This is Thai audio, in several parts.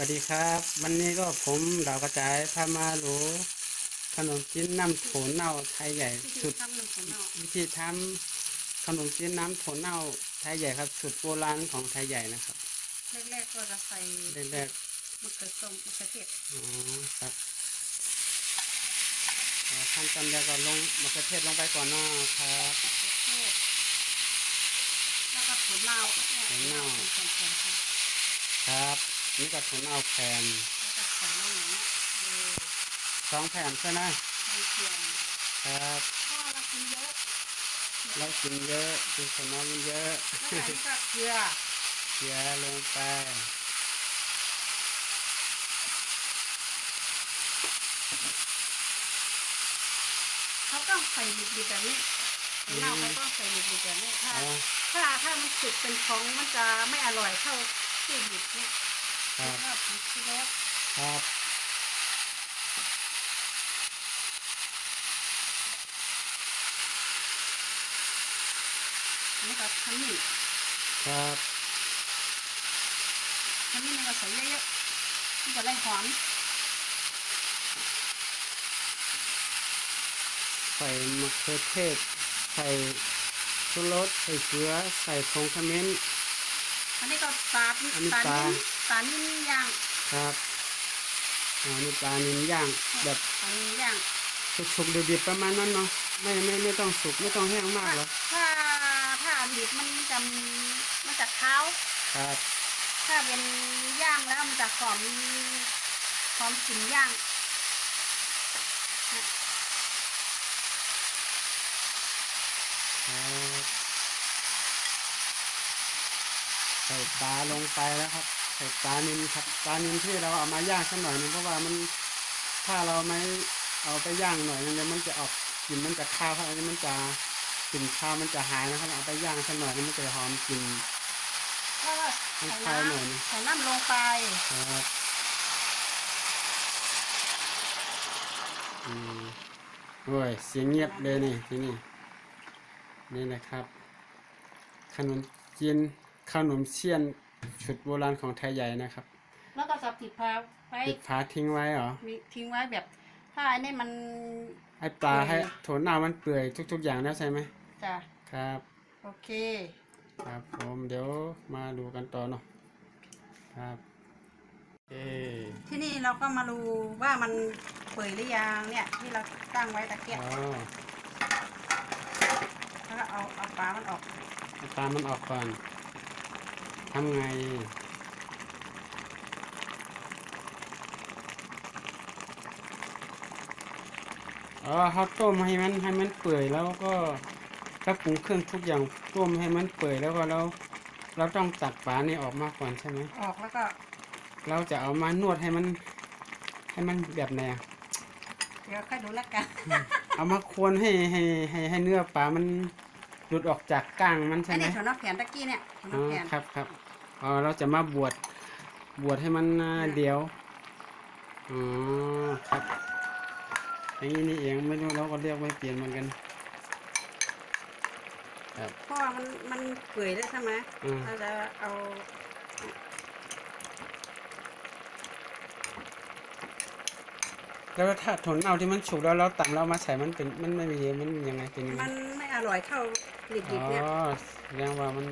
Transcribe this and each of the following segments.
วัสดีครับ วันนี้ก็ผมดาวกระจายพามาดูขนมจีนน้ำโถเน่าไทยใหญ่ที่สุดทำหนึ่งของเราวิธีทำขนมจีนน้ำโถเน่าไทยใหญ่ครับสุดโบราณของไทยใหญ่นะครับแรกๆก็จะใส่แรกมะเขือส้มมะเขือเทศๆอ๋อครับอ่าขั้นตอนแรกก็ลงมะเขือเทศลงไปก่อนเนาะครับมะเขือเทศแล้วก็ถั่วเน่าเนี่ยถั่วเน่าเป็นแผ่นๆค่ะครับ นี่ก็โถเน่าแผ่นแล้วก็ใส่ลงอย่างเงี้ยเลยสองแผ่นใช่ไหมทำเคียงครับพ่อเรากินเยอะเรากินเยอะกินขนมเยอะแล้วอันนี้ก็เกลือเกลือลงไปเขาต้องใส่ดิบๆแบบนี้ถั่วเน่าเขาต้องใส่ดิบๆแบบนี้ถ้าอ๋อถ้าถ้ามันสุกเป็นของมันจะไม่อร่อยเท่าที่ดิบเนี่ย ครับแล้วผงชูรสครับอันนี้ก็ขมิ้นครับขมิ้นนี่ก็ใส่เยอะๆมันจะได้หอมใส่มะเขือเทศ ใส่ชูรสใส่เกลือ ใส่ผงขมิ้นอันนี้ก็ตาลอันนี้ตาลปลา นิ่ม ตาลนิ่มย่างครับอ๋อนี่ปลานิลย่างแบบตาลนิ่มย่างสุกๆดิบๆประมาณนั้นเนาะไม่ไม่ไม่ต้องสุกไม่ต้องแห้งมากหรอกถ้าถ้าดิบมันจะมันจะขาวครับ ถ้าเป็นย่างแล้วมันจะหอมหอมกลิ่นย่างครับใส่ปลาลงไปแล้วครับ ใส่ปลานิลครับปลานิลที่เราเอามาย่างสักหน่อยหนึงเพราะว่ามันถ้าเราไม่เอาไปย่างหน่อยนึงเดี๋ยวมันจะออกกลิ่นมันจะคาวครับอันนี้มันจะกลิ่นคาวมันจะหายนะครับเอาไปย่างสักหน่อยนึงมันจะหอมกลิ่นแล้วก็ใส่ให้น้คลายหน่อยนะำใส่น้ำลงไปครับอืมโอ้ยเสียงเงียบเลยนี่ที่นี่นี่นะครับ ขนมจีนขนมเชียน ชุดโบราณของไทยใหญ่นะครับ แล้วก็จะปิดพาไว้ปิดฝาทิ้งไว้เหรอ มีทิ้งไว้แบบ ถ้าอันนี้มันให้ปลาเปื่อยให้โถหน้ามันเปื่อยทุก ๆ อย่างแล้วใช่ไหมจะครับ โอเค ครับผมเดี๋ยวมาดูกันต่อเนาะครับเอที่นี่เราก็มาดูว่ามันเปื่อยหรือยังเนี่ย ที่เราตั้งไว้ตะเกียบอ๋อแล้วก็เอาเอาปลามันออกเอาปลามันออกก่อน ทำไงอ๋อเขาต้มให้มันให้มันเปื่อยแล้วก็ถ้าปรุงเครื่องทุกอย่างต้มให้มันเปื่อยแล้วก็เราเราต้องตักปลานี่ออกมาก่อนใช่ไหมออกแล้วก็ เราจะเอามานวดให้มัน ให้มันแบบไหนอะเดี๋ยวค่อยดูแล้วกัน เอามาควรให้ให้ให้ให้เนื้อปลามัน หลุดออกจากก้างมันใช่อันไหมนี้ถั่วเนอกแผ่นตะกี้เนี่ยถั่วเนอ๋อกอแผ่นครับครับอ๋อเราจะมาบวชบวชให้มันอ่าเดียวอ๋อครับอย่างนี้นี่เองไม่รู้เราก็เรียกไม่เปลี่ยนเหมือนกันครับเพราะว่ามันมันเปื่อยแล้วใช่ไหมอืมเราจะเอา แล้วถ้าถั่วเน่าที่มันฉุกแล้วเราตำเรามาใส่มันเป็นมันไม่มีมันยังไงเป็นยังไงมันไม่อร่อยเท่าดิอ๋บๆเนี่ยอแสดงว่ามัน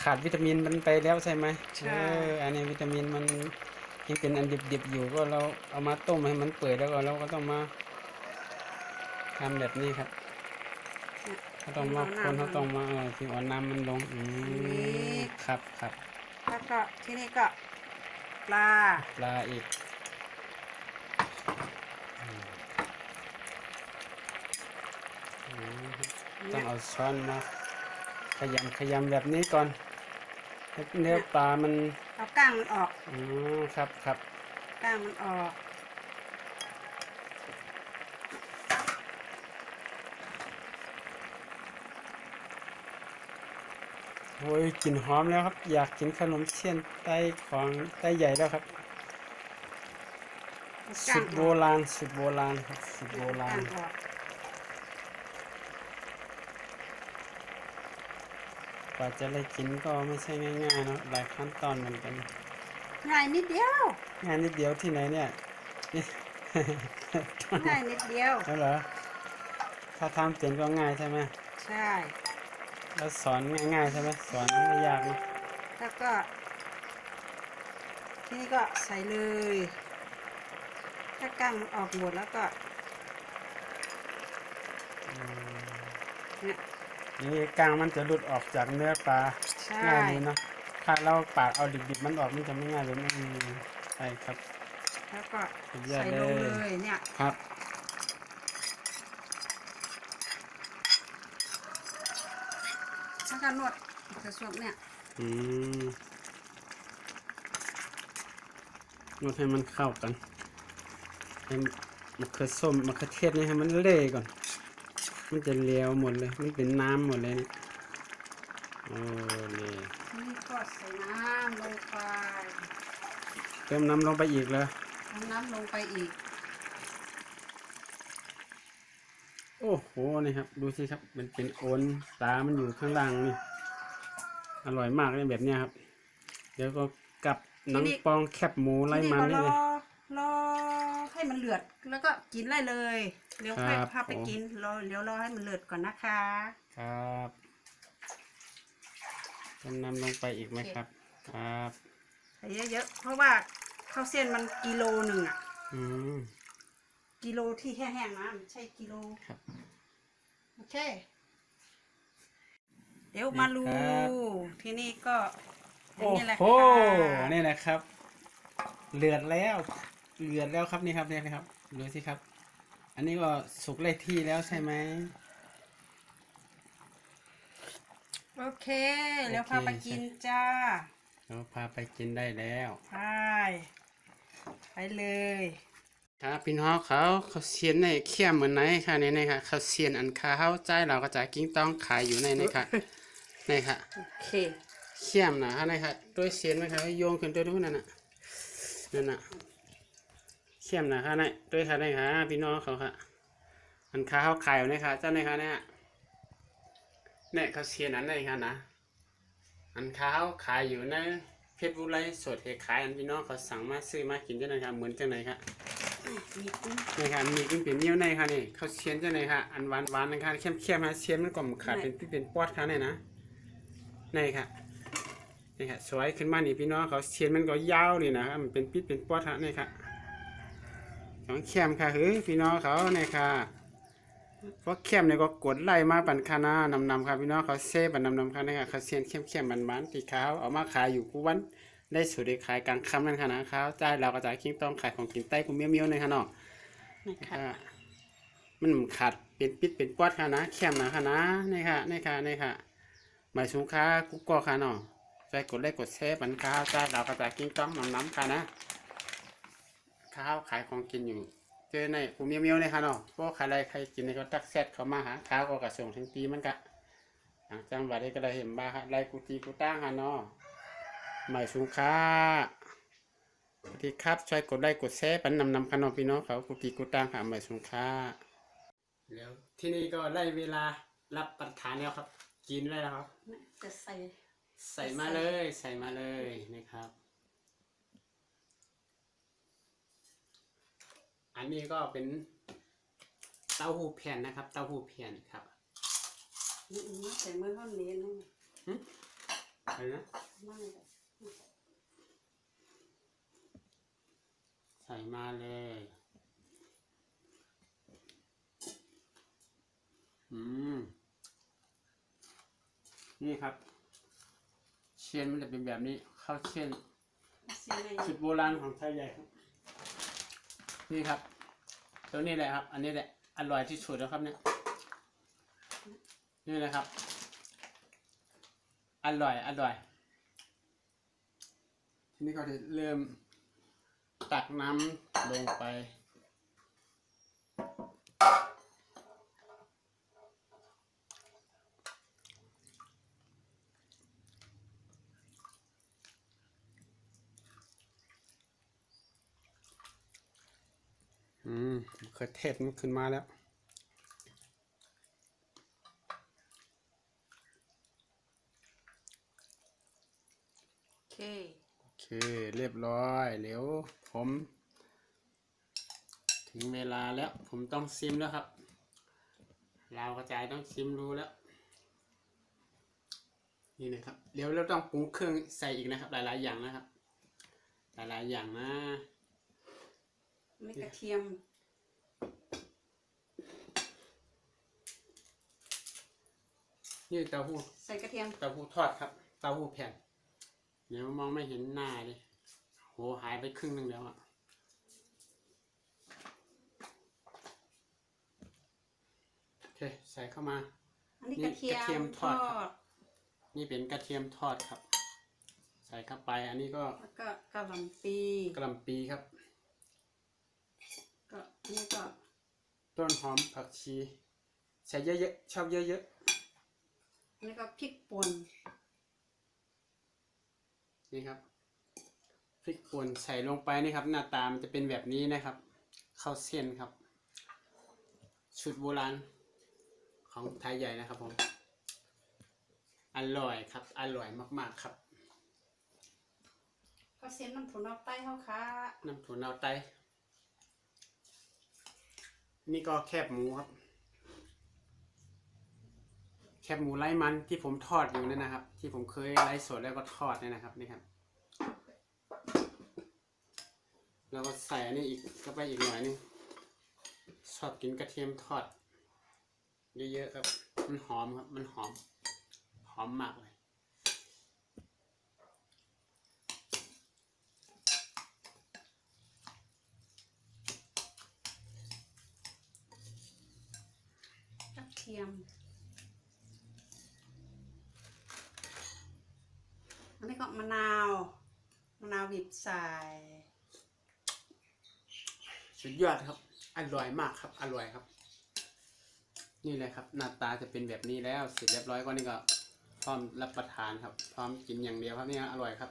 ขาดวิตามินมันไปแล้วใช่ไหมใช่ เอออันนี้วิตามินมันยังเป็นอันดิบๆอยู่ก็เราเอามาต้มให้มันเปื่อยแล้วก็เราก็ต้องมาทำแบบนี้ครับเขาต้องมาคนเขาต้องมาเออที่อ่อนน้ำมันลงอืมครับครับแล้วก็ที่นี่ก็ปลาปลาอีกอืมอืม ต้องเอาช้อนมาขยำขยำแบบนี้ก่อนให้เนื้อปลามันเอาก้างมันออกอืมครับครับก้างมันออกโอ้ยกลิ่นหอมแล้วครับ อยากกินขนมเชียนไต้ของไต้ใหญ่แล้วครับเอาก้าสุงดอโบอกราณสุดโบราณครับสุดโบราก้าณ งออก ก ว่าจะได้กินก็ไม่ใช่ง่ายๆเนอะหลายขั้นตอนเหมือนกันง่ายนิดเดียวงานนิดเดียวที่ไหนเนี่ยง่ายนิดเดียวแล้วเหรอถ้าทำเป็นก็ง่ายใช่ไหมใช่แล้วสอนง่ายๆใช่ไหมสอนไม่ยากนะแล้วก็ ทีนี้ก็ใส่เลย ถ้ากั้งมันออกหมดแล้วก็เนี่ย นี่กลางมันจะหลุดออกจากเนื้อปลาใช่ ง่ายดีเนาะถ้าเราปาดเอาดิบๆมันออกมันจะไม่ง่ายเลยนะอืมใช่ครับ แล้วก็สุดยอดใส่ลงเลยเลยเนี่ยครับ แล้วก็นวดกระสวกเนี่ยอืมนวดให้มันเข้ากันให้มะเขือส้มมะเขือเทศนี่ให้มันเละก่อน มันจะเลียวหมดเลย มันเป็นน้ำหมดเลยเนี่ยโอ้นี่ทีนี้ก็ใส่น้ำลงไปเติมน้ำลงไปอีกแล้วเอาน้ำลงไปอีก โอ้โหนี่ครับ ดูสิครับ มันเป็นโอนตา มันอยู่ข้างล่างนี่ อร่อยมากเลยแบบเนี้ยครับ เดี๋ยวก็กลับหนังปองแคบหมูไล่ทีมันก็ได้รเลยอรอ ให้มันเลือดแล้วก็กินได้เลยเดี๋ยวค่อยครับพาไปผมกินรอเดี๋ยวรอให้มันเลือดก่อนนะคะครับเติมน้ำลงไปอีกไหมครับ ครับใส่เยอะๆเพราะว่าข้าวเส้นมันกิโลหนึ่งอะอืมกิโลที่แห้งๆนะไม่ใช่กิโลครับโอเค เดี๋ยวมาลูครับที่นี่ก็อันโอ้นี้แหละโหค่ะนี่แหละครับ เลือดแล้ว เลือดแล้วครับนี่ครับนี่ครับดูสิครับ อันนี้ก็สุกเลขที่แล้วใช่ไหมโอเคเดี๋ยวพาไปกินจ้าเราพาไปกินได้แล้วไปไปเลยครับพี่น้องเขาเขาเซียนในเขี้ยมเหมือนไหนค่ะนี่นี่ค่ะเขาเซียนอันค้าเข้าใจเราก็จะกิ้งต้องขายอยู่ในนี่ค่ะนี่ค่ะโอเคเขี้ยมนะฮะนี่ค่ะด้วยเซียนไหมครับโยงขึ้นตัวนู้นนั่นน่ะนั่นน่ะ เขี้ยมนะค่ะนี่ด้วยค่ะนี่ค่ะพี่น้องเขาค่ะอันค้าเขาขายอยู่นี่ค่ะเจ้านี่ค่ะเนี่ยเนี่ยเขาเซียนอันไหนค่ะนะอันค้าเขาขายอยู่ในเพชรบุรีสดเหขายอันพี่น้องเขาสั่งมาซื้อมากินจังไหนค่ะเหมือนจังไหนค่ะมีกุ้งนี่ค่ะมีกุ้งเป็นเนี้ยวในค่ะนี่เขาเชียนจังเลยค่ะอันหวานหวานนะคะเข้มเข้มๆนะเชียนมันกลมขาดเป็นพี่เป็นปอดค่ะนี่นะนี่ค่ะนี่ค่ะสวยขึ้นมานี่พี่น้องเขาเชียนมันก็ยาวนี่นะครับมันเป็นปิดเป็นปอดค่ะนี่ค่ะ ของเข้มค่ะเฮ้ยพี่น้องเขานี่ค่ะเพราะเข้มเนี่ยก็กดไล่มาปั่นคานานำนำๆค่ะพี่น้องเขาเซฟบันนำนำๆค่ะนี่ค่ะเขาเชียนเข้มเข้มๆมันๆตีขาวเอามาขายอยู่กูวันได้สุดได้ขายกลางค่ำนั่นค่ะนะครับจ่ายเราก็จ่ายคิงต้องขายของกินใต้กูเมี้ยวเมียวๆในค่ะเนาะนะคะอ่ามันขาดเป็นปิดเป็นปอดค่ะนะแคมนะค่ะนะนี่ค่ะนี่ค่ะนี่ค่ะหมายสูงค่ากุ๊กก็ค่ะเนาะใจกดไลค์กดแชร์ปันข้าวจ้าเรากระจายกิ้งต้องน้ำน้ำค่ะนะ ข้าวขายของกินอยู่ เจอในกูเมียวเมียวๆเลยค่ะเนาะพวกใครอะไรใครกินในก็ตักแซดเขามาหาข้าวก็กระส่งทั้งปีมันกะหลังจังหวัดนี้ก็ได้เห็นบ้าค่ะไรกูตีกูตั้งค่ะเนาะหมายสูงค่าสวัสดีครับช่วยกดไลค์กดแชร์ปันนำนำขนมพี่น้องเขากุกีกุตางหาใหม่สงค่าแล้วที่นี่ก็ได้เวลารับประทานแล้วครับ กินได้แล้วครับจะใส่ใส่มาเลยใส่มาเลยนะครับ อันนี้ก็เป็นเต้าหู้แผ่นนะครับ เต้าหู้แผ่นครับนี่นี่ใส่มือข้าวเหนียวนี่อะไรนะนั่นเลยใส่มาเลย อืม นี่ครับ เชียนมันจะเป็นแบบนี้ ข้าวเชียนซีในสุดโบราณของไทยใหญ่ครับ นี่ครับ ตัวนี้แหละครับ อันนี้แหละอร่อยที่สุดแล้วครับเนี่ย นี่นะครับ อร่อย อร่อย ทีนี้ก็จะเริ่มตักน้ำลงไป อืมมะ เขือเทศมันขึ้นมาแล้วโอเคโอเคเริ่มรียบร้อยเดี๋ยวผม ถึงเวลาแล้ว ผมต้องซิมแล้วครับเราวกระจายต้องซิมดูแล้ว นี่นะครับเดี๋ยวเราต้องปรุงเครื่องใส่อีกนะครับ หลาย ๆ อย่างนะครับ หลาย ๆ อย่างนะ ไม่กระเทียม นี่เต้าหู้ใส่กระเทียมเต้าหู้ทอดครับเต้าหู้แผ่นเดี๋ยวมองไม่เห็นหน้าเลยโหหายไปครึ่งหนึงแล้วอะโอเคใส่เข้ามา อันนี้นี่กระเทียกระเทียมมทอดครับ นี่เป็นกระเทียมทอดครับ ใส่เข้าไปอันนี้ก็แล้วก็กระหล่ำปีกระหล่ำปีครับ ก็อันนี้ก็ต้นหอมผักชี ใส่เยอะๆชอบเยอะ อันนี้ก็พริกป่นๆนี่ครับพริกป่นใส่ลงไปนี่ครับ หน้าตามันจะเป็นแบบนี้นะครับข้าวเส้นครับชุดโบราณของไทยใหญ่นะครับผมอร่อยครับ อร่อยมาก ๆครับก็เส้นน้ำถั่วเน่าใต้เขาค่ะน้ำถั่วเน่าไตนี่ก็แคบหมูครับ แคบหมูไร้มันที่ผมทอดอยู่นั่นนะครับ ที่ผมเคยไลฟ์สดแล้วก็ทอดเนี่ยนะครับนี่ครับแล้วก็ใส่อันนี้อีกก็ไปอีกหน่อยนึงชอบกินกระเทียมทอด เยอะๆครับ มันหอมครับ มันหอม หอมมากเลยกระเทียม นี้ก็มะนาว มะนาวบีบใส่ สุดยอดครับ อร่อยมากครับ อร่อยครับ นี่เลยครับ หน้าตาจะเป็นแบบนี้แล้วเสร็จเรียบร้อยก็นี่ก็พร้อมรับประทานครับ พร้อมกินอย่างเดียวครับนี่อร่อยครับ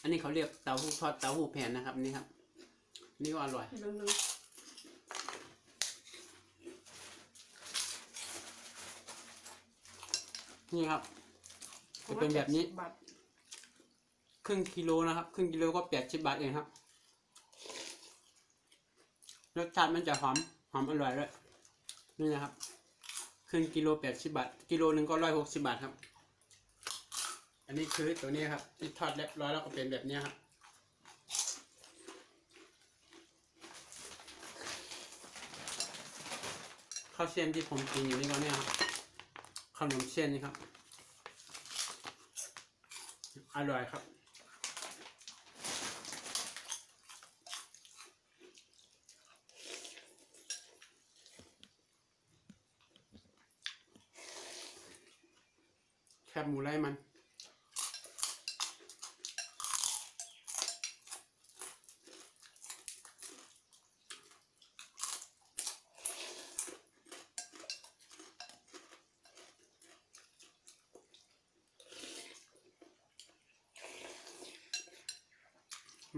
อั นนี้เขาเรียกเต้าหู้ทอดเต้าหู้แผ่นนะครับนี่ครับ นี่ก็อร่อย นี่ครับจะเป็นแบบนี้ ครึ่งกิโลนะครับ ครึ่งกิโลก็แปดสิบบาทเองครับ รสชาติมันจะหอม หอมอร่อยด้วยนี่นะครับ ครึ่งกิโลแปดสิบบาท กิโลหนึ่งก็ร้อยหกสิบบาทครับ อันนี้คือตัวนี้ครับที่ทอดเรียบร้อยแล้วก็เป็นแบบนี้ครับข้าวเส้นที่ผมกินอยู่นี่ก็เนี่ยครับขนมเส้นนี่ครับ อร่อยครับแคบหมูไร้มัน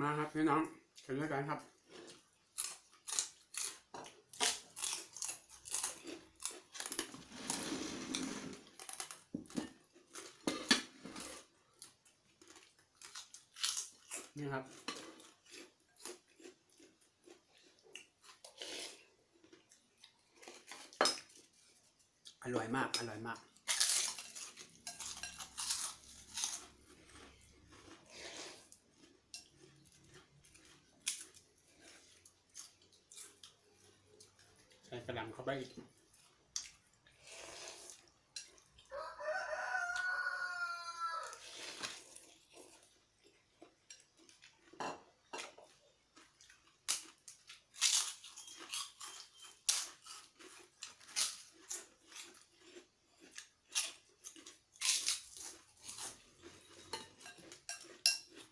มาครับพี่น้องถึงแล้วกันครับนี่ครับ อร่อยมาก อร่อยมาก ส่กระหล่ำเข้าไปอีก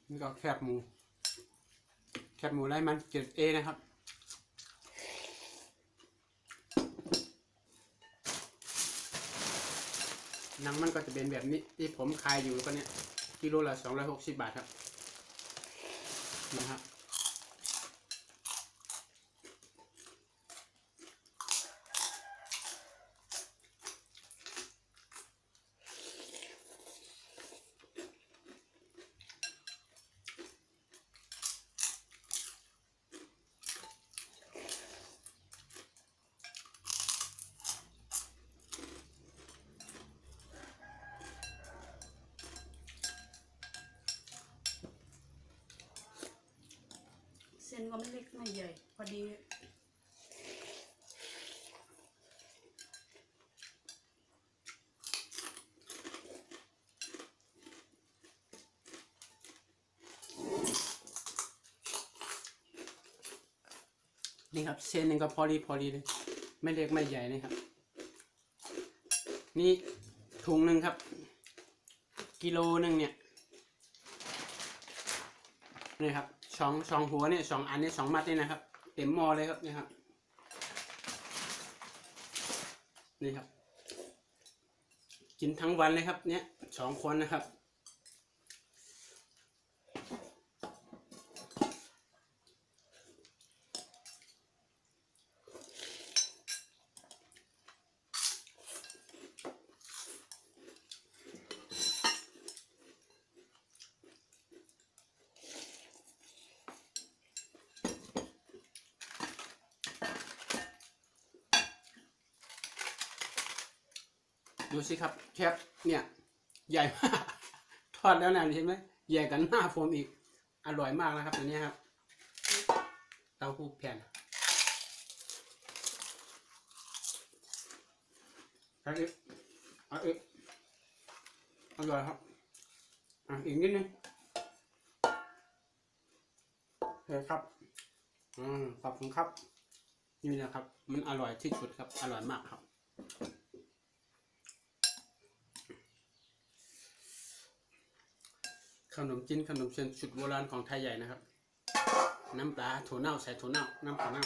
นี่ก็แคบหมู แคบหมูไร้มันเกรดเอนะครับังมันก็จะเป็นแบบนี้ที่ผมขายอยู่ก็เนี่ยกิโลละสองร้อยหกสิบบาทครับนะครับ้นก็ไม่เล็กไม่ใหญ่ พอดีนี่ครับเส้นหนึ่งก็พอดีพอดีเลย ไม่เล็กไม่ใหญ่เลยครับ นี่ถุงหนึ่งครับ กิโลหนึ่งเนี่ยนี่ครับ สองสองหัวเนี่ยสองอันนี่สองมัดนี่นะครับ เต็มหม้อเลยครับนี่ครับ นี่ครับ กินทั้งวันเลยครับ เนี่ยสองคนนะครับ ดูสิครับแคบเนี่ยใหญ่มากทอดแล้วนะเห็นไหมใหญ่กันหน้าผมอีก อร่อยมากนะครับตัวนี้ครับเต้าหู้แผ่นเอาอีกเอาอีกอร่อยครับอะอีกนิดนึงโอเคครับอืมขอบคุณครับ นี่นะครับ มันอร่อยที่สุดครับ อร่อยมากครับ ขนมจีนขนมเส้นสุดโบราณของไทยใหญ่นะครับ น้ำปลาถั่วเน่าใส่ถั่วเน่าน้ำปลาเน่า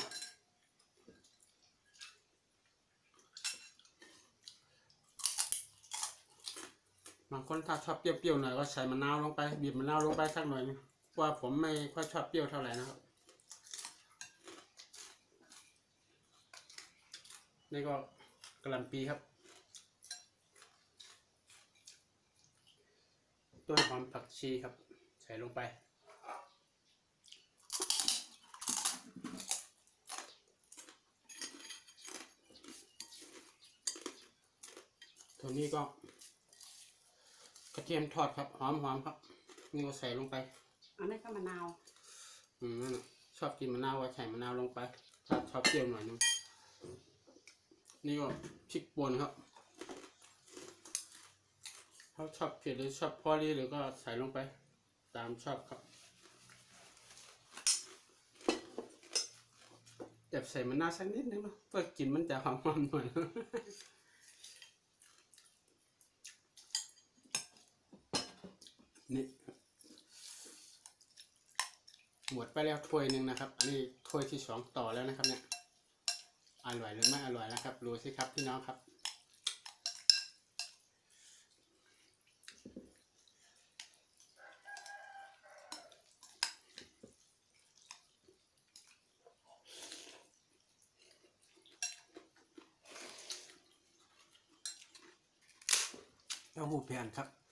บางคนถ้าชอบเปรี้ยวๆหน่อยก็ใส่มะนาวลงไปบีบมะนาวลงไปสักหน่อยว่าผมไม่ค่อยชอบเปรี้ยวเท่าไหร่นะครับนี่ก็กะลำปีครับ ต้นหอมผักชีครับ ใส่ลงไป ตัวนี้ก็ กระเทียมทอดครับ หอมหอมครับ นี่ก็ใส่ลงไป อันนี้ก็มะนาว อืมนั่นน่ะชอบกินมะนาวก็ใส่มะนาวลงไปถ้าชอบเปรี้ยวหน่อยนึงนี่ก็พริกป่นครับ ถ้าชอบเผ็ดหรือชอบพอดีหรือก็ใส่ลงไป ตามชอบครับแต่ใส่มะนน่าสักนิดนึงเนอะเพื่อกลิ่นมันจะหอมๆหน่อยนี่หมดไปแล้วถ้วยหนึ่งนะครับ อันนี้ถ้วยที่สองต่อแล้วนะครับเนี่ย อร่อยหรือไม่อร่อยนะครับ รู้สิครับพี่น้องครับ แผ่นครับ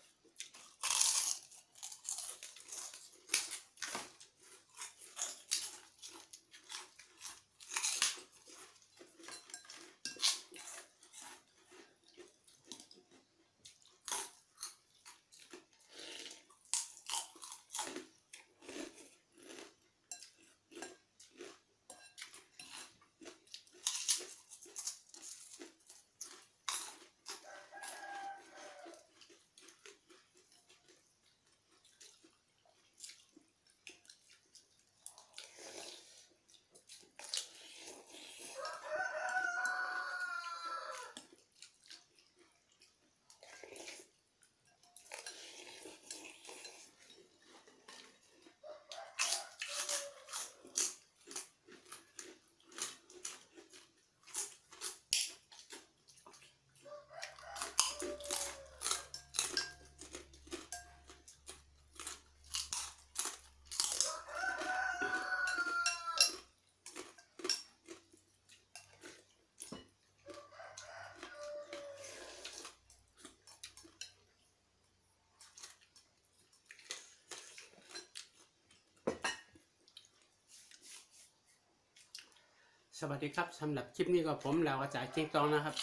วัสดีครับสำหรับคลิปนี้ก็ผมแล้วอาจารย์เก่งตองนะครับ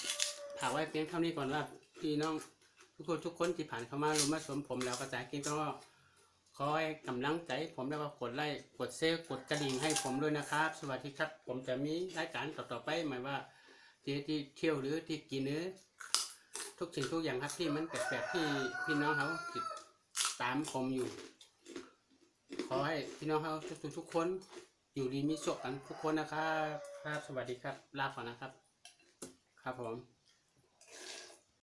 ฝากไว้เพียงเท่านี้ก่อนว่าพี่น้องทุกคนทุกคนที่ผ่านเข้ามารุมมาสมผมแล้วอาจารย์เก่งตองก็ขอให้กำลังใจผมแล้วก็กดไลค์กดเซฟกดกระดิ่งให้ผมด้วยนะครับ สวัสดีครับ ผมจะมีรายการต่อๆไปหมายว่าที่ที่เที่ยวหรือที่กินหรือทุกสิ่งทุกอย่างครับที่มันแปลกๆที่พี่น้องเขาติดตามผมอยู่ ขอให้พี่น้องเขาทุกๆทุกคน อยู่ดีมีสุขกันทุกคนนะครับ ครับ สวัสดีครับ ลาก่อนนะครับ ครับผม